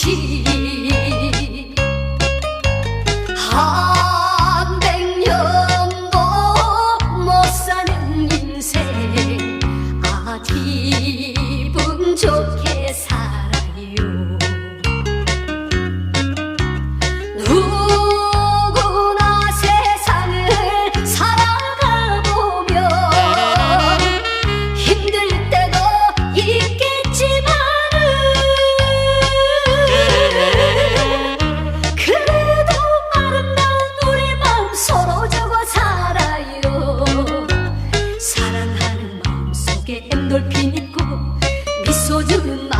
것이 한백년도 뭐 못 사는 인생 아직 돌핀 입고 미소 주는 마